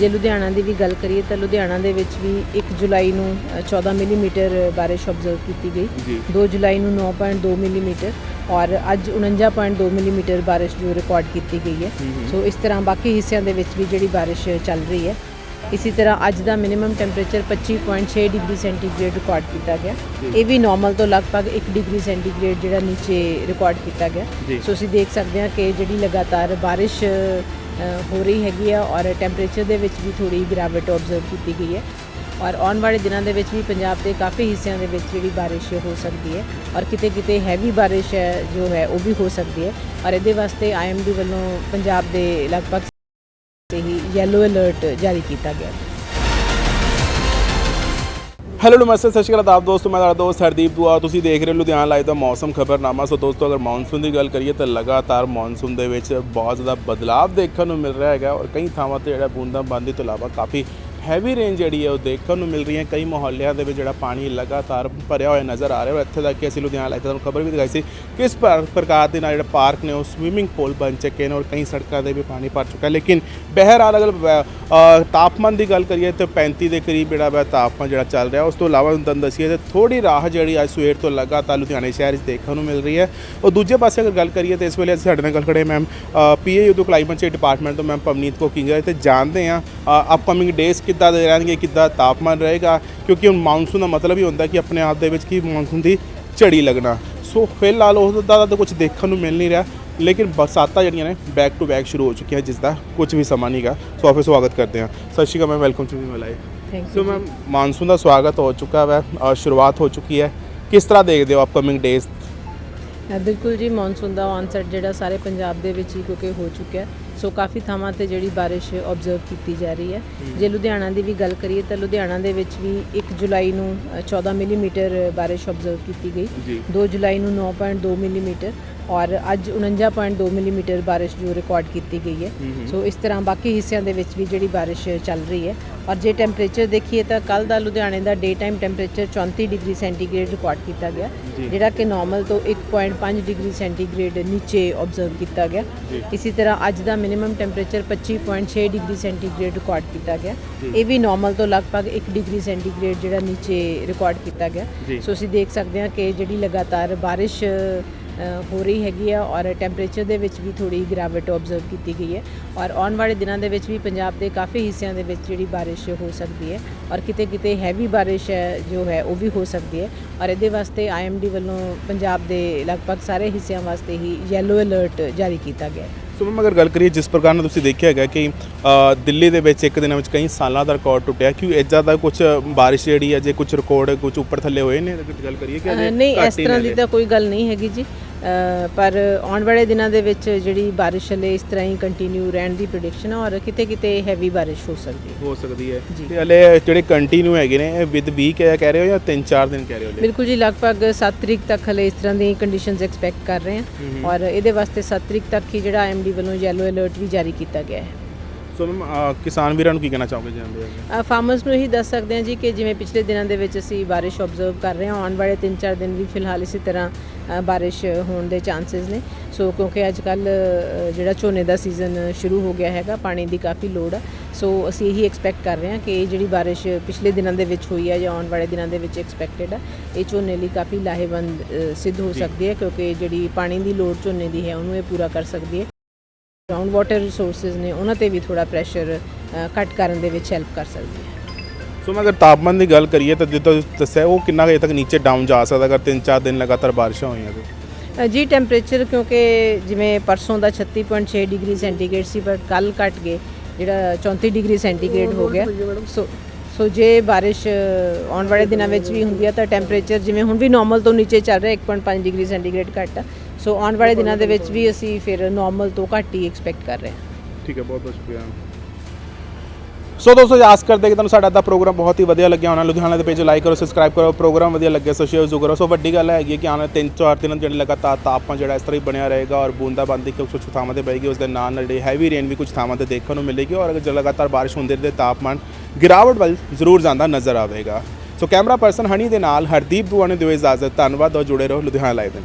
ਜੇ ਲੁਧਿਆਣਾ ਦੀ ਵੀ ਗੱਲ ਕਰੀਏ ਤਾਂ ਲੁਧਿਆਣਾ ਦੇ ਵਿੱਚ ਵੀ 1 ਜੁਲਾਈ ਨੂੰ ਅ, 14 ਮਿਲੀਮੀਟਰ ਬਾਰਿਸ਼ ਆਬਜ਼ਰਵ ਕੀਤੀ ਗਈ। ਜੀ। 2 ਜੁਲਾਈ ਨੂੰ 9.2 ਮਿਲੀਮੀਟਰ ਔਰ ਅੱਜ 49.2 ਮਿਲੀਮੀਟਰ ਬਾਰਿਸ਼ ਜੋ ਰਿਕਾਰਡ ਕੀਤੀ ਗਈ ਹੈ। ਸੋ ਇਸ ਤਰ੍ਹਾਂ ਬਾਕੀ ਹਿੱਸਿਆਂ ਦੇ ਵਿੱਚ ਵੀ ਜਿਹੜੀ ਬਾਰਿਸ਼ ਚੱਲ ਰਹੀ ਹੈ। ਇਸੇ ਤਰ੍ਹਾਂ ਅੱਜ ਦਾ minimum temperature 25.6 degree centigrade record ਕੀਤਾ ਗਿਆ। ਇਹ ਵੀ ਨਾਰਮਲ ਤੋਂ ਲਗਭਗ 1 ਡਿਗਰੀ ਸੈਂਟੀਗ੍ਰੇਡ ਜਿਹੜਾ ਨੀਚੇ ਰਿਕਾਰਡ ਕੀਤਾ ਗਿਆ। ਸੋ ਅਸੀਂ ਦੇਖ ਸਕਦੇ ਹਾਂ ਕਿ ਜਿਹੜੀ ਲਗਾਤਾਰ ਬਾਰਿਸ਼ ਹੋ ਰਹੀ ਹੈਗੀ ਆ ਔਰ ਟੈਂਪਰੇਚਰ ਦੇ ਵਿੱਚ ਵੀ ਥੋੜੀ ਗਿਰਾਵਟ ਆਬਜ਼ਰਵ ਕੀਤੀ ਗਈ ਹੈ। ਔਰ ਆਉਣ ਵਾਲੇ ਦਿਨਾਂ ਦੇ ਵਿੱਚ ਵੀ ਪੰਜਾਬ ਦੇ ਕਾਫੀ ਹਿੱਸਿਆਂ ਦੇ ਵਿੱਚ ਜਿਹੜੀ ਬਾਰਿਸ਼ ਹੋ ਸਕਦੀ ਹੈ ਔਰ ਕਿਤੇ ਕਿਤੇ ਹੈਵੀ ਬਾਰਿਸ਼ ਹੈ, ਜੋ ਹੈ, ਉਹ ਵੀ ਹੋ ਸਕਦੀ ਹੈ। ਔਰ ਇਹਦੇ ਵਾਸਤੇ ਆਈਐਮਡੀ ਵੱਲੋਂ ਪੰਜਾਬ ਦੇ ਲਗਭਗ ਤੇ ਹੀ ਯੈਲੋ ਅਲਰਟ ਜਾਰੀ ਕੀਤਾ ਗਿਆ। ਹੈ ਹੈਲੋ ਨਮਸਤੇ, ਸਤਿ ਸ਼੍ਰੀ ਅਕਾਲ ਆਪ ਦੋਸਤੋ, ਮੈਂ ਤੁਹਾਡਾ ਦੋਸਤ ਹਰਦੀਪ ਦੁਆ। ਤੁਸੀਂ ਦੇਖ ਰਹੇ ਹੋ ਲੁਧਿਆਣਾ ਲਾਈਵ ਦਾ ਮੌਸਮ ਖਬਰਨਾਮਾ। ਸੋ ਦੋਸਤੋ, ਅਗਰ ਮੌਨਸੂਨ ਦੀ ਗੱਲ ਕਰੀਏ ਤਾਂ ਲਗਾਤਾਰ ਮੌਨਸੂਨ ਦੇ ਵਿੱਚ ਬਹੁਤ ਜ਼ਿਆਦਾ ਬਦਲਾਅ ਦੇਖਣ ਨੂੰ ਮਿਲ ਰਿਹਾ ਹੈਗਾ ਔਰ ਕਈ ਥਾਵਾਂ ਤੇ ਜਿਹੜਾ ਬੂੰਦਾਬਾਂਦੀ ਤੋਂ ਇਲਾਵਾ ਕਾਫੀ ਹੈਵੀ ਰੇਂਜ ਜਿਹੜੀ ਹੈ ਉਹ ਦੇਖਣ ਨੂੰ ਮਿਲ ਰਹੀ ਹੈ। ਕਈ ਮੁਹੱਲਿਆਂ ਦੇ ਵਿੱਚ ਜਿਹੜਾ ਪਾਣੀ ਲਗਾਤਾਰ ਭਰਿਆ ਹੋਇਆ ਨਜ਼ਰ ਆ ਰਿਹਾ ਔਰ ਇੱਥੇ ਤੱਕ ਕਿ ਅਸੀਂ ਲੁਧਿਆਣਾ ਲਾਈਵ ਤੁਹਾਨੂੰ ਖਬਰ ਵੀ ਦਿਖਾਈ ਸੀ ਕਿਸ ਪਰ- ਪ੍ਰਕਾਰ ਦੇ ਨਾਲ ਜਿਹੜਾ ਪਾਰਕ ਨੇ ਉਹ ਸਵੀਮਿੰਗ ਪੂਲ ਬਣ ਚੁੱਕੇ ਨੇ ਔਰ ਕਈ ਸੜਕਾਂ ਦੇ ਵੀ ਪਾਣੀ ਭਰ ਚੁੱਕਾ ਲੇਕਿਨ ਬਹਿਰਾਲ ਅਗਰ ਤਾਪਮਾਨ ਦੀ ਗੱਲ ਕਰੀਏ ਤਾਂ 35 ਦੇ ਕਰੀਬ ਜਿਹੜਾ ਵਾ ਤਾਪਮਾਨ ਜਿਹੜਾ ਚੱਲ ਰਿਹਾ, ਉਸ ਤੋਂ ਇਲਾਵਾ ਤੁਹਾਨੂੰ ਦੱਸੀਏ ਤਾਂ ਥੋੜੀ ਰਾਹ ਜਿਹੜੀ ਅੱਜ ਸਵੇਰ ਤੋਂ ਲਗਾਤਾਰ ਲੁਧਿਆਣੇ ਸ਼ਹਿਰ 'ਚ ਦੇਖਣ ਨੂੰ ਮਿਲ ਰਹੀ ਹੈ। ਔਰ ਦੂਜੇ ਪਾਸੇ ਅਗਰ ਗੱਲ ਕਰੀਏ ਤਾਂ ਇਸ ਵੇਲੇ ਅਸੀਂ ਸਾਡੇ ਨਾਲ ਗੱਲ ਖੜੇ ਮੈਮ ਪੀਏ ਤੋਂ ਕਲਾਈਮੇਟ ਚੇਂਜ ਡਿਪਾਰਟਮੈਂਟ ਤੋਂ ਮੈਮ ਪਵਨੀਤ ਕੋ ਕਿੰਗਰ ਤੇ ਜਾਣਦੇ ਆ ਅਪਕਮਿੰਗ ਡੇਜ਼ ਕਿੱਦਾਂ ਦੇ ਰਹਿਣਗੇ ਕਿੱਦਾਂ ਤਾਪਮਾਨ ਰਹੇਗਾ ਕਿਉਂਕਿ ਹੁਣ ਮਾਨਸੂਨ ਦਾ ਮਤਲਬ ਹੀ ਹੁੰਦਾ ਕਿ ਆਪਣੇ ਆਪ ਦੇ ਵਿੱਚ ਕੀ ਮਾਨਸੂਨ ਦੀ ਝੜੀ ਲੱਗਣਾ। ਸੋ ਫਿਲਹਾਲ ਉਸ ਦਾ ਤਾਂ ਕੁਝ ਦੇਖਣ ਨੂੰ ਮਿਲ ਨਹੀਂ ਰਿਹਾ ਲੇਕਿਨ ਬਰਸਾਤਾਂ ਜਿਹੜੀਆਂ ਨੇ ਬੈਕ ਟੂ ਬੈਕ ਸ਼ੁਰੂ ਹੋ ਚੁੱਕੀਆਂ ਜਿਸ ਦਾ ਕੁਝ ਵੀ ਸਮਾਂ ਨਹੀਂਗਾ। ਸੋ ਆਪੇ ਸਵਾਗਤ ਕਰਦੇ ਹਾਂ। ਸਤਿ ਸ਼੍ਰੀ ਅਕਾਲ ਮੈਮ ਵੈਲਕਮ ਟੂ ਮਲਾਈ ਥੈਂਕ ਸੋ ਮੈਮ ਮਾਨਸੂਨ ਦਾ ਸਵਾਗਤ ਹੋ ਚੁੱਕਾ ਹੈ ਅ, ਸ਼ੁਰੂਆਤ ਹੋ ਚੁੱਕੀ ਹੈ। ਕਿਸ ਤਰ੍ਹਾਂ ਦੇਖਦੇ ਹੋ ਅਪਕਮਿੰਗ ਡੇਜ਼ ਬਿਲਕੁਲ ਜੀ ਮੌਨਸੂਨ ਦਾ ਔਨਸੈਟ ਜਿਹੜਾ ਸਾਰੇ ਪੰਜਾਬ ਦੇ ਵਿੱਚ ਹੀ ਕਿਉਂਕਿ ਹੋ ਚੁੱਕਿਆ ਹੈ। ਸੋ ਕਾਫੀ ਥਾਵਾਂ ਤੇ ਜਿਹੜੀ ਬਾਰਿਸ਼ ਆਬਜ਼ਰਵ ਕੀਤੀ ਜਾ ਰਹੀ ਹੈ। ਜੇ ਲੁਧਿਆਣਾ ਦੀ ਵੀ ਗੱਲ ਕਰੀਏ ਤਾਂ ਲੁਧਿਆਣਾ ਦੇ ਵਿੱਚ ਵੀ 1 ਜੁਲਾਈ ਨੂੰ ਅ, 14 ਮਿਲੀਮੀਟਰ ਬਾਰਿਸ਼ ਆਬਜ਼ਰਵ ਕੀਤੀ ਗਈ। ਜੀ। 2 ਜੁਲਾਈ ਨੂੰ 9.2 ਮਿਲੀਮੀਟਰ। ਔਰ ਅੱਜ 49.2 ਮਿਲੀਮੀਟਰ ਬਾਰਿਸ਼ ਜੋ ਰਿਕਾਰਡ ਕੀਤੀ ਗਈ ਹੈ ਸੋ ਇਸ ਤਰ੍ਹਾਂ ਬਾਕੀ ਹਿੱਸਿਆਂ ਦੇ ਵਿੱਚ ਵੀ ਜਿਹੜੀ ਬਾਰਿਸ਼ ਚੱਲ ਰਹੀ ਹੈ ਔਰ ਜੇ ਟੈਂਪਰੇਚਰ ਦੇਖੀਏ ਤਾਂ ਕੱਲ ਦਾ ਲੁਧਿਆਣੇ ਦਾ day time temperature 34 degree centigrade record ਕੀਤਾ ਗਿਆ। ਜਿਹੜਾ ਕਿ ਨਾਰਮਲ ਤੋਂ 1.5 ਡਿਗਰੀ ਸੈਂਟੀਗ੍ਰੇਡ ਨੀਚੇ ਆਬਜ਼ਰਵ ਕੀਤਾ ਗਿਆ। ਇਸੇ ਤਰ੍ਹਾਂ ਅੱਜ ਦਾ minimum temperature 25.6 degree centigrade record ਕੀਤਾ ਗਿਆ। ਇਹ ਵੀ ਨਾਰਮਲ ਤੋਂ ਲਗਭਗ 1 ਡਿਗਰੀ ਸੈਂਟੀਗ੍ਰੇਡ ਜਿਹੜਾ ਨੀਚੇ ਰਿਕਾਰਡ ਕੀਤਾ ਗਿਆ। ਸੋ ਅਸੀਂ ਦੇਖ ਸਕਦੇ ਹਾਂ ਕਿ ਜਿਹੜੀ ਲਗਾਤਾਰ ਬਾਰਿਸ਼ ਹੋ ਰਹੀ ਹੈਗੀ ਆ ਔਰ ਟੈਂਪਰੇਚਰ ਦੇ ਵਿੱਚ ਵੀ ਥੋੜੀ ਗਿਰਾਵਟ ਆਬਜ਼ਰਵ ਕੀਤੀ ਗਈ ਹੈ ਔਰ ਆਉਣ ਵਾਲੇ ਦਿਨਾਂ ਦੇ ਵਿੱਚ ਵੀ ਪੰਜਾਬ ਦੇ ਕਾਫੀ ਹਿੱਸਿਆਂ ਦੇ ਵਿੱਚ ਜਿਹੜੀ ਬਾਰਿਸ਼ ਹੋ ਸਕਦੀ ਹੈ ਔਰ ਕਿਤੇ ਕਿਤੇ ਹੈਵੀ ਬਾਰਿਸ਼ ਹੈ ਜੋ ਹੈ ਉਹ ਵੀ ਹੋ ਸਕਦੀ ਹੈ ਔਰ ਇਹਦੇ ਵਾਸਤੇ ਆਈਐਮਡੀ ਵੱਲੋਂ ਪੰਜਾਬ ਦੇ ਲਗਭਗ ਸਾਰੇ ਹਿੱਸਿਆਂ ਵਾਸਤੇ ਹੀ ਯੈਲੋ ਅਲਰਟ ਜਾਰੀ ਕੀਤਾ ਗਿਆ ਹੈ ਸੋ ਮੈਮ ਅਗਰ ਗੱਲ ਕਰੀਏ ਜਿਸ ਪ੍ਰਕਾਰ ਨਾਲ ਤੁਸੀਂ ਦੇਖਿਆ ਹੈਗਾ ਕਿ ਦਿੱਲੀ ਦੇ ਵਿੱਚ ਇੱਕ ਦਿਨ ਵਿੱਚ ਕਈ ਸਾਲਾਂ ਦਾ ਰਿਕਾਰਡ ਟੁੱਟਿਆ ਕਿ ਇਦਾਂ ਦਾ ਕੁਝ ਬਾਰਿਸ਼ ਜਿਹੜੀ ਹੈ ਜੇ ਕੁਝ ਰਿਕਾਰਡ ਕੁਝ ਉੱਪਰ ਥੱਲੇ ਹੋਏ ਨੇ ਗੱਲ ਕਰੀਏ ਕਿ ਨਹੀਂ ਇਸ ਤਰ੍ਹਾਂ ਦੀ। ਤਾਂ ਕੋਈ ਗੱਲ ਨਹੀਂ ਹੈਗੀ ਜੀ ਪਰ ਆਉਣ ਵਾਲੇ ਦਿਨਾਂ ਦੇ ਵਿੱਚ ਜਿਹੜੀ ਬਾਰਿਸ਼ ਹਲੇ ਇਸ ਤਰ੍ਹਾਂ ਹੀ ਕੰਟੀਨਿਊ ਰਹਿਣ ਦੀ ਪ੍ਰੈਡਿਕਸ਼ਨ ਹੈ ਔਰ ਕਿਤੇ ਕਿਤੇ ਹੈਵੀ ਬਾਰਿਸ਼ ਹੋ ਸਕਦੀ ਹੈ ਹੋ ਸਕਦੀ ਹੈ ਜੀ। ਤੇ ਹਲੇ ਜਿਹੜੇ ਕੰਟੀਨਿਊ ਹੈਗੇ ਨੇ ਵਿਦ ਵੀਕ ਹੈ ਕਹਿ ਰਹੇ ਹੋ ਜਾਂ 3-4 ਦਿਨ ਕਹਿ ਰਹੇ ਹੋ ਹਲੇ? ਬਿਲਕੁਲ ਜੀ ਲਗਭਗ 7 ਤਰੀਕ ਤੱਕ ਹਲੇ ਇਸ ਤਰ੍ਹਾਂ ਦੀ ਕੰਡੀਸ਼ਨਸ ਐਕਸਪੈਕਟ ਕਰ ਰਹੇ। ਹਾਂ ਔਰ ਇਹਦੇ ਵਾਸਤੇ 7 ਤਰੀਕ ਤੱਕ ਹੀ ਜਿਹੜਾ ਆਈਐਮਡੀ ਵੱਲੋਂ ਯੈਲੋ ਅਲਰਟ ਵੀ ਜਾਰੀ ਕੀਤਾ ਗਿਆ ਹੈ ਸੋ ਮੈਮ ਕਿਸਾਨ ਵੀਰਾਂ ਨੂੰ ਕੀ ਕਹਿਣਾ ਚਾਹੋਗੇ ਜਾਂਦੇ ਹੈਗੇ ਫਾਰਮਰਸ ਨੂੰ ਇਹੀ ਦੱਸ ਸਕਦੇ ਹਾਂ ਜੀ ਕਿ ਜਿਵੇਂ ਪਿਛਲੇ ਦਿਨਾਂ ਦੇ ਵਿੱਚ ਅਸੀਂ ਬਾਰਿਸ਼ ਆਬਜ਼ਰਵ ਕਰ ਰਹੇ ਹਾਂ ਆਉਣ ਵਾਲੇ 3-4 ਦਿਨ ਵੀ ਫਿਲਹਾਲ ਇਸੇ ਤਰ੍ਹਾਂ ਬਾਰਿਸ਼ ਹੋਣ ਦੇ ਚਾਂਸਸ ਨੇ। ਸੋ ਕਿਉਂਕਿ ਅੱਜ ਕੱਲ ਜਿਹੜਾ ਝੋਨੇ ਦਾ ਸੀਜ਼ਨ ਸ਼ੁਰੂ ਹੋ ਗਿਆ ਹੈਗਾ ਪਾਣੀ ਦੀ ਕਾਫੀ ਲੋੜ ਹੈ ਸੋ ਅਸੀਂ ਇਹੀ ਐਕਸਪੈਕਟ ਕਰ ਰਹੇ ਹਾਂ ਕਿ ਇਹ ਜਿਹੜੀ ਬਾਰਿਸ਼ ਪਿਛਲੇ ਦਿਨਾਂ ਦੇ ਵਿੱਚ ਹੋਈ ਹੈ ਜਾਂ ਆਉਣ ਵਾਲੇ ਦਿਨਾਂ ਦੇ ਵਿੱਚ ਐਕਸਪੈਕਟਡ ਹੈ ਇਹ ਝੋਨੇ ਲਈ ਕਾਫੀ ਲਾਹੇਵੰਦ ਸਿੱਧ ਹੋ। ਸਕਦੀ ਹੈ ਕਿਉਂਕਿ ਜਿਹੜੀ ਪਾਣੀ ਦੀ ਲੋੜ ਝੋਨੇ ਦੀ ਹੈ ਉਹਨੂੰ ਇਹ ਪੂਰਾ ਕਰ ਸਕਦੀ ਹੈ। ਗਰਾਊਂਡ ਵਾਟਰ ਰਿਸੋਰਸਸ ਨੇ ਉਹਨਾਂ ਤੇ ਵੀ ਥੋੜਾ ਪ੍ਰੈਸ਼ਰ ਘੱਟ ਕਰਨ ਦੇ ਵਿੱਚ ਹੈਲਪ ਕਰ ਸਕਦੀ ਹੈ। ਸੋ ਮੈਂ ਅਗਰ ਤਾਪਮਾਨ ਦੀ ਗੱਲ ਕਰੀਏ ਤਾਂ ਜਿੱਦਾਂ ਤੁਸੀਂ ਦੱਸਿਆ ਉਹ ਕਿੰਨਾ ਕੁ ਹਜੇ ਤੱਕ ਨੀਚੇ ਡਾਊਨ ਜਾ ਸਕਦਾ ਅਗਰ 3-4 ਦਿਨ ਲਗਾਤਾਰ ਬਾਰਿਸ਼ਾਂ ਹੋਈਆਂ ਤਾਂ। ਜੀ ਟੈਂਪਰੇਚਰ ਕਿਉਂਕਿ ਜਿਵੇਂ ਪਰਸੋਂ ਦਾ 36.6 ਡਿਗਰੀ ਸੈਂਟੀਗ੍ਰੇਡ ਸੀ ਪਰ ਕੱਲ ਘਟ ਗਏ ਜਿਹੜਾ 34 ਡਿਗਰੀ ਸੈਂਟੀਗ੍ਰੇਡ ਹੋ ਗਿਆ। ਸੋ ਸੋ ਜੇ ਬਾਰਿਸ਼ ਆਉਣ ਵਾਲੇ ਦਿਨਾਂ ਵਿੱਚ ਵੀ ਹੁੰਦੀ ਹੈ ਤਾਂ ਟੈਂਪਰੇਚਰ ਜਿਵੇਂ ਹੁਣ ਵੀ ਨਾਰਮਲ ਤੋਂ ਨੀਚੇ ਚੱਲ ਰਿਹਾ 1.5 ਡਿਗਰੀ ਸੈਂਟੀਗ੍ਰੇਡ ਘੱਟ ਆ। ਸੋ ਆਉਣ ਵਾਲੇ ਦਿਨਾਂ ਦੇ ਵਿੱਚ ਵੀ ਅਸੀਂ ਫਿਰ ਨਾਰਮਲ ਤੋਂ ਘੱਟ ਹੀ ਐਕਸਪੈਕਟ ਕਰ ਰਹੇ ਹਾਂ। ਠੀਕ ਹੈ ਬਹੁਤ ਬਹੁਤ ਸ਼ੁਕਰੀਆ। ਸੋ ਦੋਸਤੋ ਆਸ ਕਰਦੇ ਕਿ ਤੁਹਾਨੂੰ ਸਾਡਾ ਦਾ ਪ੍ਰੋਗਰਾਮ ਬਹੁਤ ਹੀ ਵਧੀਆ ਲੱਗਿਆ ਹੋਣਾ। ਲੁਧਿਆਣਾ ਦੇ ਪੇਜ ਲਾਈਕ ਕਰੋ ਸਬਸਕ੍ਰਾਈਬ ਕਰੋ, ਪ੍ਰੋਗਰਾਮ ਵਧੀਆ ਲੱਗਿਆ ਸੋ ਸ਼ੇਅਰ ਜ਼ਰੂਰ ਕਰੋ। ਸੋ ਵੱਡੀ ਗੱਲ ਹੈਗੀ ਹੈ ਕਿ ਆਉਣ ਤਿੰਨ ਚਾਰ ਦਿਨਾਂ ਜਿਹੜੇ ਲਗਾਤਾਰ ਤਾਪਮਾਨ ਜਿਹੜਾ ਇਸ ਤਰ੍ਹਾਂ ਹੀ ਬਣਿਆ ਰਹੇਗਾ ਔਰ ਬੂੰਦਾਬਾਂਦੀ ਕੁਝ ਕੁਝ ਥਾਵਾਂ ਤੇ ਪਏਗੀ, ਉਸ ਦੇ ਨਾਲ ਨਾਲ ਜਿਹੜੀ ਹੈਵੀ ਰੇਨ ਵੀ ਕੁਝ ਥਾਵਾਂ ਤੇ ਦੇਖਣ ਨੂੰ ਮਿਲੇਗੀ ਔਰ ਅਗਰ ਲਗਾਤਾਰ ਬਾਰਿਸ਼ ਹੁੰਦੀ ਰਹੇ ਤਾਂ ਤਾਪਮਾਨ ਗਿਰਾਵਟ ਵੱਲ ਜ਼ਰੂਰ ਜਾਂਦਾ ਨਜ਼ਰ ਆਵੇਗਾ। ਸੋ ਕੈਮਰਾ ਪਰਸਨ ਹਨੀ ਦੇ ਨਾਲ ਹਰਦੀਪ ਦੁਆ ਨੇ ਦਿਓ ਇਜਾਜ਼ਤ। ਧੰਨਵਾਦ ਔਰ ਜੁੜੇ ਰਹੋ ਲੁਧਿਆਣਾ ਲਾਈਵ ਦੇ